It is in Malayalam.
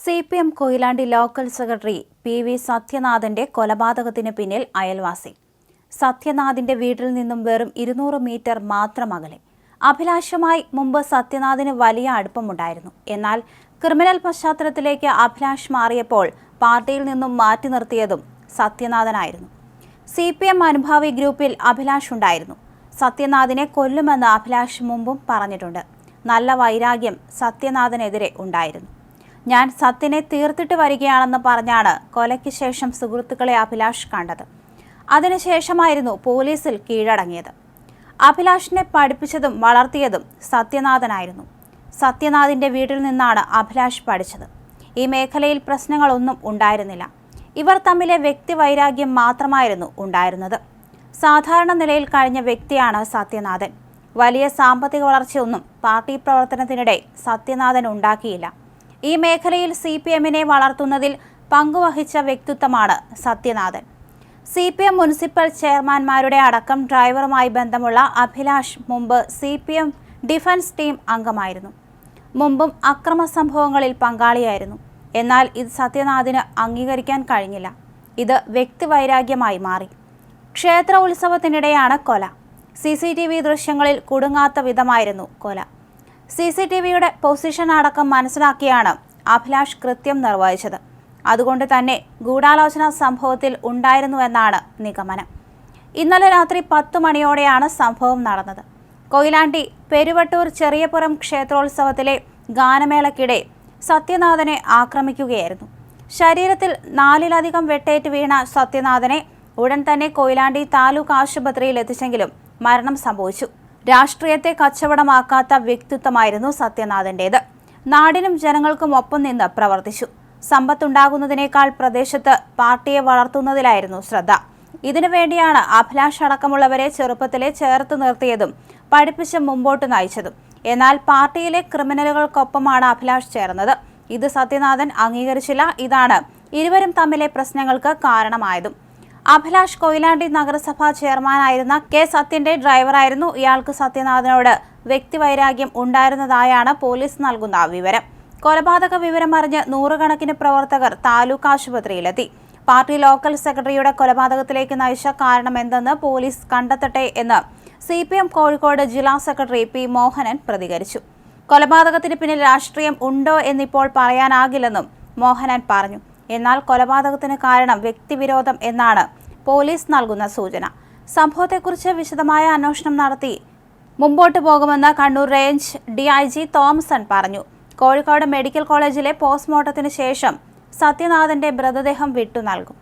C P M Koyilandy local secretary P V സത്യനാഥന്റെ കൊലപാതകത്തിന് പിന്നിൽ അയൽവാസി. സത്യനാഥിന്റെ വീട്ടിൽ നിന്നും വെറും ഇരുന്നൂറ് മീറ്റർ മാത്രം അകലെ. അഭിലാഷമായി മുമ്പ് സത്യനാഥിന് വലിയ അടുപ്പമുണ്ടായിരുന്നു. എന്നാൽ ക്രിമിനൽ പശ്ചാത്തലത്തിലേക്ക് അഭിലാഷ് മാറിയപ്പോൾ പാർട്ടിയിൽ നിന്നും മാറ്റി നിർത്തിയതും സത്യനാഥനായിരുന്നു. സി പി എം അനുഭാവി ഗ്രൂപ്പിൽ അഭിലാഷ് ഉണ്ടായിരുന്നു. സത്യനാഥിനെ കൊല്ലുമെന്ന് അഭിലാഷ് മുമ്പും പറഞ്ഞിട്ടുണ്ട്. നല്ല വൈരാഗ്യം സത്യനാഥനെതിരെ ഉണ്ടായിരുന്നു. ഞാൻ സത്തിനെ തീർത്തിട്ട് വരികയാണെന്ന് പറഞ്ഞാണ് കൊലയ്ക്ക് ശേഷം സുഹൃത്തുക്കളെ അഭിലാഷ് കണ്ടത്. അതിനുശേഷമായിരുന്നു പോലീസിൽ കീഴടങ്ങിയത്. അഭിലാഷിനെ പഠിപ്പിച്ചതും വളർത്തിയതും സത്യനാഥനായിരുന്നു. സത്യനാഥിന്റെ വീട്ടിൽ നിന്നാണ് അഭിലാഷ് പഠിച്ചത്. ഈ മേഖലയിൽ പ്രശ്നങ്ങളൊന്നും ഉണ്ടായിരുന്നില്ല. ഇവർ തമ്മിലെ വ്യക്തിവൈരാഗ്യം മാത്രമായിരുന്നു ഉണ്ടായിരുന്നത്. സാധാരണ നിലയിൽ കഴിഞ്ഞ വ്യക്തിയാണ് സത്യനാഥൻ. വലിയ സാമ്പത്തിക വളർച്ചയൊന്നും പാർട്ടി പ്രവർത്തനത്തിനിടെ സത്യനാഥൻ ഉണ്ടാക്കിയില്ല. ഈ മേഖലയിൽ സി പി എമ്മിനെ വളർത്തുന്നതിൽ പങ്കുവഹിച്ച വ്യക്തിത്വമാണ് Sathyanathan. C P M municipal ചെയർമാൻമാരുടെ അടക്കം ഡ്രൈവറുമായി ബന്ധമുള്ള അഭിലാഷ് മുമ്പ് C P M defence team അംഗമായിരുന്നു. മുമ്പും അക്രമ സംഭവങ്ങളിൽ പങ്കാളിയായിരുന്നു. എന്നാൽ ഇത് സത്യനാഥിന് അംഗീകരിക്കാൻ കഴിഞ്ഞില്ല. ഇത് വ്യക്തിവൈരാഗ്യമായി മാറി. ക്ഷേത്ര ഉത്സവത്തിനിടെയാണ് കൊല. സി സി ടി വി ദൃശ്യങ്ങളിൽ കുടുങ്ങാത്ത വിധമായിരുന്നു കൊല. സി സി ടി വിയുടെ പൊസിഷൻ അടക്കം മനസ്സിലാക്കിയാണ് അഭിലാഷ് കൃത്യം നിർവഹിച്ചത്. അതുകൊണ്ട് തന്നെ ഗൂഢാലോചന സംഭവത്തിൽ ഉണ്ടായിരുന്നുവെന്നാണ് നിഗമനം. ഇന്നലെ രാത്രി പത്ത് മണിയോടെയാണ് സംഭവം നടന്നത്. കൊയിലാണ്ടി പെരുവട്ടൂർ ചെറിയപുരം ക്ഷേത്രോത്സവത്തിലെ ഗാനമേളക്കിടെ സത്യനാഥനെ ആക്രമിക്കുകയായിരുന്നു. ശരീരത്തിൽ നാലിലധികം വെട്ടേറ്റ് വീണ സത്യനാഥനെ ഉടൻ തന്നെ കൊയിലാണ്ടി താലൂക്ക് ആശുപത്രിയിൽ എത്തിച്ചെങ്കിലും മരണം സംഭവിച്ചു. രാഷ്ട്രീയത്തെ കച്ചവടമാക്കാത്ത വ്യക്തിത്വമായിരുന്നു സത്യനാഥന്റേത്. നാടിനും ജനങ്ങൾക്കും ഒപ്പം നിന്ന് പ്രവർത്തിച്ചു. സമ്പത്തുണ്ടാകുന്നതിനേക്കാൾ പ്രദേശത്ത് പാർട്ടിയെ വളർത്തുന്നതിലായിരുന്നു ശ്രദ്ധ. ഇതിനുവേണ്ടിയാണ് അഭിലാഷ് അടക്കമുള്ളവരെ ചെറുപ്പത്തിലെ ചേർത്ത് നിർത്തിയതും പഠിപ്പിച്ച് മുമ്പോട്ട് നയിച്ചതും. എന്നാൽ പാർട്ടിയിലെ ക്രിമിനലുകൾക്കൊപ്പമാണ് അഭിലാഷ് ചേർന്നത്. ഇത് സത്യനാഥൻ അംഗീകരിച്ചില്ല. ഇതാണ് ഇരുവരും തമ്മിലെ പ്രശ്നങ്ങൾക്ക് കാരണമായതും. അഭിലാഷ് കൊയിലാണ്ടി നഗരസഭാ ചെയർമാനായിരുന്ന കെ സത്യന്റെ ഡ്രൈവറായിരുന്നു ഇയാൾക്ക് സത്യനാഥനോട് വ്യക്തിവൈരാഗ്യം ഉണ്ടായിരുന്നതായാണ് പോലീസ് നൽകുന്ന വിവരം. കൊലപാതക വിവരം അറിഞ്ഞ് നൂറുകണക്കിന് പ്രവർത്തകർ താലൂക്ക് ആശുപത്രിയിലെത്തി. പാർട്ടി ലോക്കൽ സെക്രട്ടറിയുടെ കൊലപാതകത്തിലേക്ക് നയിച്ച കാരണം എന്തെന്ന് പോലീസ് കണ്ടെത്തട്ടെ എന്ന് സി പി എം കോഴിക്കോട് ജില്ലാ സെക്രട്ടറി പി മോഹനൻ പ്രതികരിച്ചു. കൊലപാതകത്തിന് പിന്നിൽ രാഷ്ട്രീയം ഉണ്ടോ എന്നിപ്പോൾ പറയാനാകില്ലെന്നും മോഹനൻ പറഞ്ഞു. എന്നാൽ കൊലപാതകത്തിന് കാരണം വ്യക്തിവിരോധം എന്നാണ് പോലീസ് നൽകുന്ന സൂചന. സംഭവത്തെക്കുറിച്ച് വിശദമായ അന്വേഷണം നടത്തി. മുമ്പോട്ട് പോകുമെന്ന് Kannur range D I G Thomson പറഞ്ഞു. കോഴിക്കോട് മെഡിക്കൽ കോളേജിലെ പോസ്റ്റ്മോർട്ടത്തിന് ശേഷം സത്യനാഥന്റെ മൃതദേഹം വിട്ടു നൽകും.